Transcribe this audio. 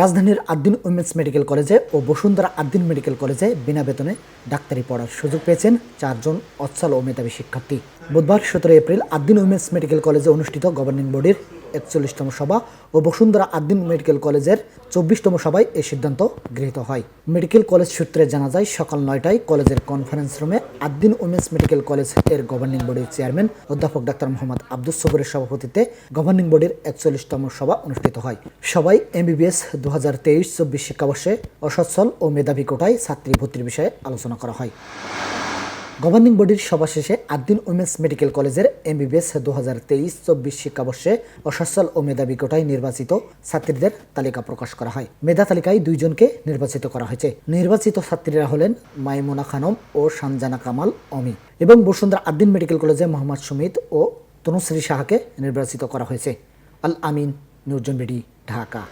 রাজধানীর Ad-din women's medical কলেজে ও Bashundhara Ad-din medical কলেজে বিনা বেতনে ডাক্তারি পড়ার সুযোগ পেয়েছেন চারজন অচ্ছল ও মেধাবী শিক্ষার্থী। বুধবার সতেরো এপ্রিল আদ্দিন উইমেন্স মেডিকেল কলেজে অনুষ্ঠিত গভর্নিং বডির একচল্লিশতম সভা ও বসুন্ধরা আদ্দিন মেডিকেল কলেজের চব্বিশতম সভায় এই সিদ্ধান্ত গৃহীত হয়। মেডিকেল কলেজ সূত্রে জানা যায়, সকাল নয়টায় কলেজের কনফারেন্স রুমে আদ্দিন উইমেন্স মেডিকেল কলেজের গভর্নিং বডির চেয়ারম্যান অধ্যাপক ডাক্তার মোহাম্মদ আব্দুস সবুরের সভাপতিত্বে গভর্নিং বডির একচল্লিশতম সভা অনুষ্ঠিত হয়। সবাই এমবিবিএস দু হাজার তেইশ চব্বিশ শিক্ষাবর্ষে অসচ্ছল ও মেধাবী কোটায় ছাত্রী ভর্তির বিষয়ে আলোচনা করা হয়। গভর্নিং বডির সভা শেষে আদ্দিন উইমেন্স মেডিকেল কলেজের এমবিবিএস দু হাজার তেইশ চব্বিশ শিক্ষাবর্ষে অসচ্ছল ও মেধাবী কোটায় নির্বাচিত ছাত্রীদের তালিকা প্রকাশ করা হয়। মেধা তালিকায় দুইজনকে নির্বাচিত করা হয়েছে। নির্বাচিত ছাত্রীরা হলেন মাইমুনা খানম ও সানজানা কামাল, অমি। এবং বসুন্ধরা আদ্দিন মেডিকেল কলেজে মোহাম্মদ সুমিত ও তনুশ্রী সাহাকে নির্বাচিত করা হয়েছে। আল আমিন নিউজন বিডি ঢাকা।